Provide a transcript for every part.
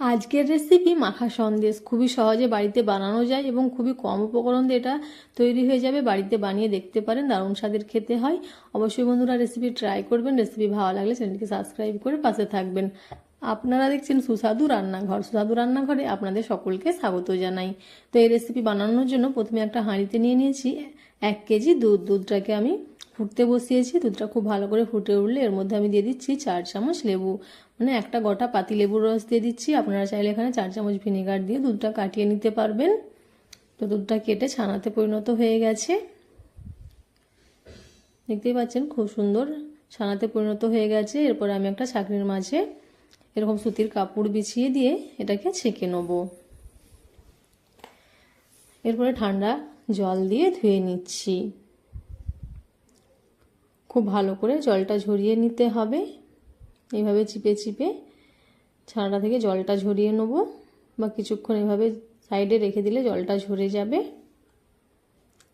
আজকের রেসিপি মাখা সন্দেশ। খুবই সহজে বাড়িতে বানানো যায় এবং খুবই কম উপকরণ দিয়ে এটা তৈরি হয়ে যাবে। বাড়িতে বানিয়ে দেখতে পারেন, দারুণ স্বাদের খেতে হয়। অবশ্যই বন্ধুরা রেসিপি ট্রাই করবেন। রেসিপি ভালো লাগলে চ্যানেলটিকে সাবস্ক্রাইব করে পাশে থাকবেন। আপনারা দেখছেন সুস্বাদু রান্নাঘর। সুস্বাদু রান্নাঘরে আপনাদের সকলকে স্বাগত জানাই। তো এই রেসিপি বানানোর জন্য প্রথমে একটা হাঁড়িতে নিয়ে নিয়েছি। এক কেজি দুধ। দুধটাকে আমি ফুটতে বসিয়েছি, দুধটা খুব ভালো করে ফুটে উঠলে এর মধ্যে আমি দিয়ে দিচ্ছি চার চামচ লেবু। মানে একটা গোটা পাতি লেবুর রস দিয়ে দিচ্ছি। আপনারা চাইলে এখানে চার চামচ ভিনেগার দিয়ে দুধটা কাটিয়ে নিতে পারবেন। তো দুধটা কেটে ছানাতে পরিণত হয়ে গেছে। দেখতেই পাচ্ছেন খুব সুন্দর ছানাতে পরিণত হয়ে গেছে। এরপর আমি একটা চাকরির মাঝে এরকম সুতির কাপড় বিছিয়ে দিয়ে এটাকে ছেঁকে নেব। এরপরে ঠান্ডা জল দিয়ে ধুয়ে নিচ্ছি। খুব ভালো করে জলটা ঝরিয়ে নিতে হবে। এইভাবে চিপে চিপে ছানাটা থেকে জলটা ঝরিয়ে নেব বা কিছুক্ষণ এভাবে সাইডে রেখে দিলে জলটা ঝরে যাবে।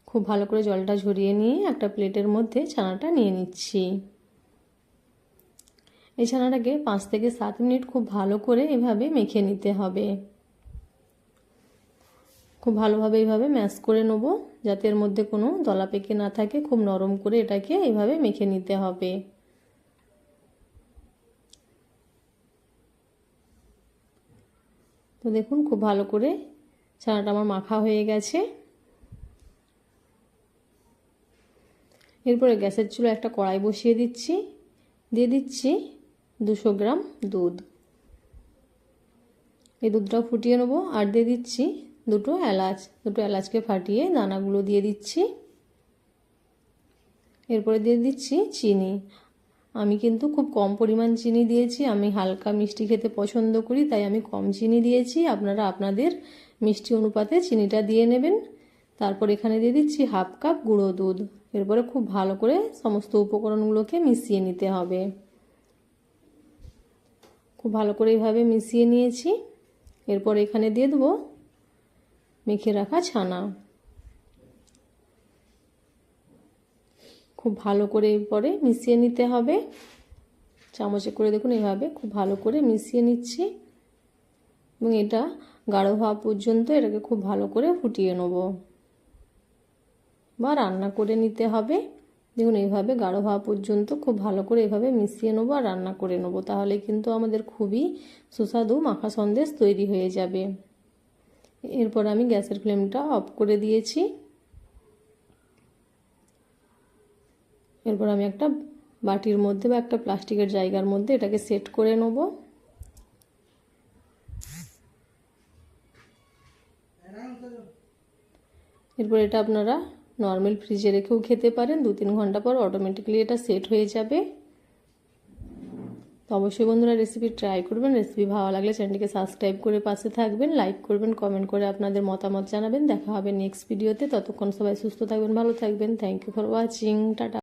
খুব ভালো করে জলটা ঝরিয়ে নিয়ে একটা প্লেটের মধ্যে ছানাটা নিয়ে নিচ্ছি। এই ছানাটাকে পাঁচ থেকে সাত মিনিট খুব ভালো করে এভাবে মেখে নিতে হবে। খুব ভালোভাবে এইভাবে ম্যাশ করে নেব, যাতে এর মধ্যে কোনো দলা পেকে না থাকে। খুব নরম করে এটাকে এইভাবে মেখে নিতে হবে। তো দেখুন, খুব ভালো করে ছানাটা আমার মাখা হয়ে গেছে। এরপরে গ্যাসের চুলো একটা কড়াই বসিয়ে দিচ্ছি। দিয়ে দিচ্ছি দুশো গ্রাম দুধ। এই দুধটা ফুটিয়ে নেব। আর দিয়ে দিচ্ছি দুটো এলাচ, দুটো এলাচকে ফাটিয়ে দানাগুলো দিয়ে দিচ্ছি। এরপরে দিয়ে দিচ্ছি চিনি। আমি কিন্তু খুব কম পরিমাণ চিনি দিয়েছি, আমি হালকা মিষ্টি খেতে পছন্দ করি, তাই আমি কম চিনি দিয়েছি। আপনারা আপনাদের মিষ্টি অনুপাতে চিনিটা দিয়ে নেবেন। তারপর এখানে দিয়ে দিচ্ছি হাফ কাপ গুঁড়ো দুধ। এরপরে খুব ভালো করে সমস্ত উপকরণগুলোকে মিশিয়ে নিতে হবে। খুব ভালো করে এইভাবে মিশিয়ে নিয়েছি। এরপর এখানে দিয়ে দেবো মেখে রাখা ছানা। খুব ভালো করে এরপরে মিশিয়ে নিতে হবে। চামচে করে দেখুন এভাবে খুব ভালো করে মিশিয়ে নিচ্ছি। এবং এটা গাঢ় হওয়া পর্যন্ত এটাকে খুব ভালো করে ফুটিয়ে নেব। বা রান্না করে নিতে হবে। দেখুন এইভাবে গাঢ় হওয়া পর্যন্ত খুব ভালো করে এভাবে মিশিয়ে নেব আর রান্না করে নেব। তাহলে কিন্তু আমাদের খুবই সুস্বাদু মাখা সন্দেশ তৈরি হয়ে যাবে। এরপর আমি গ্যাসের ফ্লেমটা অফ করে দিয়েছি। এরপর আমি একটা বাটির মধ্যে বা একটা প্লাস্টিকের জায়গার মধ্যে এটাকে সেট করে নেব। এরপর এটা আপনারা নর্মাল ফ্রিজে রেখেও খেতে পারেন। দু তিন ঘণ্টা পর অটোমেটিকলি এটা সেট হয়ে যাবে। তো অবশ্যই বন্ধুরা রেসিপি ট্রাই করবেন রেসিপি ভালো লাগলে চ্যানেলটিকে সাবস্ক্রাইব করে পাশে থাকবেন লাইক করবেন কমেন্ট করে আপনাদের মতামত জানাবেন। দেখা হবে নেক্সট ভিডিওতে ততক্ষণ সবাই সুস্থ থাকবেন, ভালো থাকবেন। Thank you for watching tata.